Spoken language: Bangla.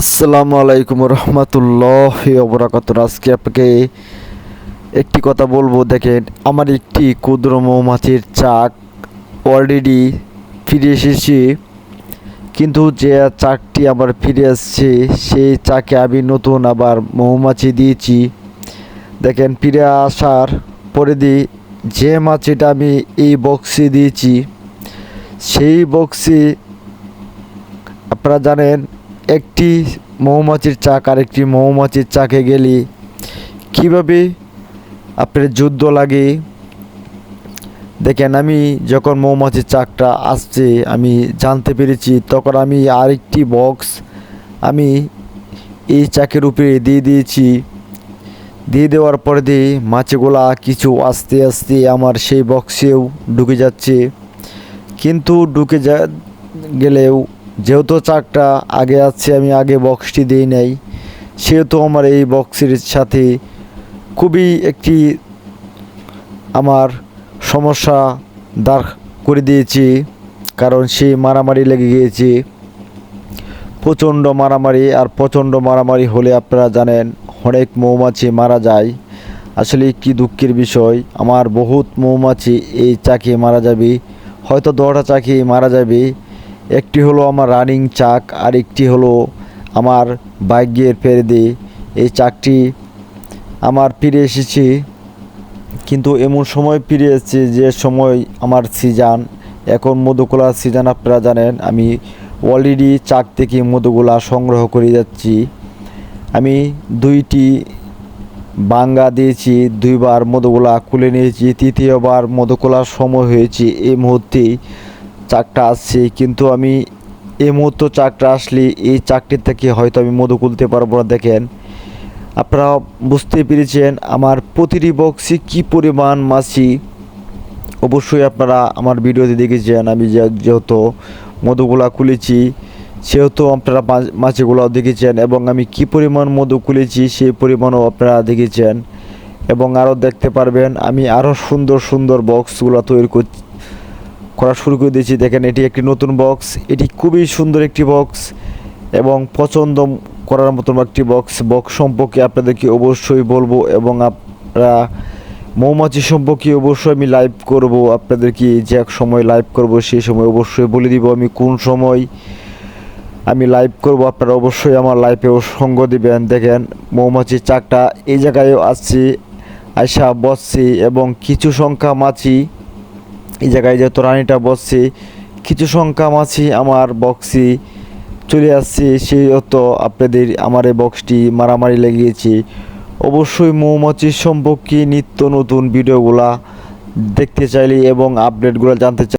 আসসালামু আলাইকুম রহমতুল্লাহ অবরাকাত আজকে আপনাকে একটি কথা বলব, দেখেন, আমার একটি ক্ষুদ্র মৌমাছির চাক অলরেডি ফিরে এসেছে, কিন্তু যে চাকটি আমার ফিরে আসছে, সেই চাকে আমি নতুন আবার মৌমাছি দিয়েছি। দেখেন, ফিরে আসার পরে দিয়ে যে মাছিটা আমি এই বক্সে দিয়েছি, সেই বক্সে আপনারা জানেন একটি মৌমাছির চাক আর একটি মৌমাছির চাকে গেলে। কীভাবে আপনার যুদ্ধ লাগে? দেখেন, আমি যখন মৌমাছির চাকটা আসছে, আমি জানতে পেরেছি, তখন আমি আরেকটি বক্স আমি এই চাকের উপরে দিয়ে দিয়েছি। দিয়ে দেওয়ার পরে দিয়ে মাছগুলা কিছু আস্তে আস্তে আমার সেই বক্সেও ঢুকে যাচ্ছে। কিন্তু ঢুকে যা, গেলেও যেহেতু চাকটা আগে আছে, আমি আগে বক্সটি দিই নাই, সেহেতু আমার এই বক্সের সাথে খুবই একটি আমার সমস্যা দাঁড় করে দিয়েছি, কারণ সে মারামারি লেগে গিয়েছে। প্রচণ্ড মারামারি, আর প্রচণ্ড মারামারি হলে আপনারা জানেন, অনেক মৌমাছি মারা যায়। আসলে একটি দুঃখের বিষয়, আমার বহুত মৌমাছি এই চাকে মারা যাবে, হয়তো দশটা চাকি মারা যাবে। একটি হলো আমার রানিং চাক আর একটি হলো আমার বাইকের ফেরদে। এই চাকটি আমার ফিরে এসেছি, কিন্তু এমন সময় ফিরে এসেছে যে সময় আমার সিজন, এখন মধুকলার সিজন আপনারা জানেন, আমি অলরেডি চাক থেকে মধুগুলা সংগ্রহ করে যাচ্ছি। আমি দুইটি বাঙ্গা দিয়েছি, দুইবার মধুগুলা খুলে নিয়েছি, তৃতীয়বার মধু খোলার সময় হয়েছে এই মুহূর্তেই চাকটা আসছে, কিন্তু আমি এই মুহূর্তে চাকটা আসলে এই চাকটির থেকে হয়তো আমি মধু খুলতে পারব না, দেখেন। আপনারা বুঝতে পেরেছেন আমার প্রতিটি বক্সে কী পরিমাণ মাছি। অবশ্যই আপনারা আমার ভিডিওতে দেখেছেন, আমি যেহেতু মধুগুলা খুলেছি, সেহেতু আপনারা মা- মাছিগুলো দেখেছেন এবং আমি কি পরিমাণ মধু খুলেছি, সেই পরিমাণও আপনারা দেখেছেন। এবং আরও দেখতে পারবেন, আমি আরও সুন্দর সুন্দর বক্সগুলো তৈরি করা শুরু করে দিয়েছি। দেখেন, এটি একটি নতুন বক্স এটি খুবই সুন্দর একটি বক্স এবং পছন্দ করার মতন একটি বক্স বক্স সম্পর্কে আপনাদেরকে অবশ্যই বলব এবং আপনারা মৌমাছি সম্পর্কে অবশ্যই আমি লাইভ করব। আপনাদেরকে যে এক সময় লাইভ করব সেই সময় অবশ্যই বলে দিব আমি কোন সময় আমি লাইভ করব। আপনারা অবশ্যই আমার লাইভেও সঙ্গ দিবেন। দেখেন, মৌমাছির চাকটা এই জায়গায়ও আসছি আয়সা বসছি এবং কিছু সংখ্যা মাছি এই জায়গায় যেহেতু রানিটা বসছে, কিছু সংখ্যা মাছি আমার বক্সি চলে আসছে, সেই তো আপনাদের আমার এই বক্সটি মারামারি লেগেছে। অবশ্যই মৌমাছির সম্পর্কে নিত্য নতুন ভিডিওগুলা দেখতে চাইলে এবং আপডেটগুলো জানতে চাই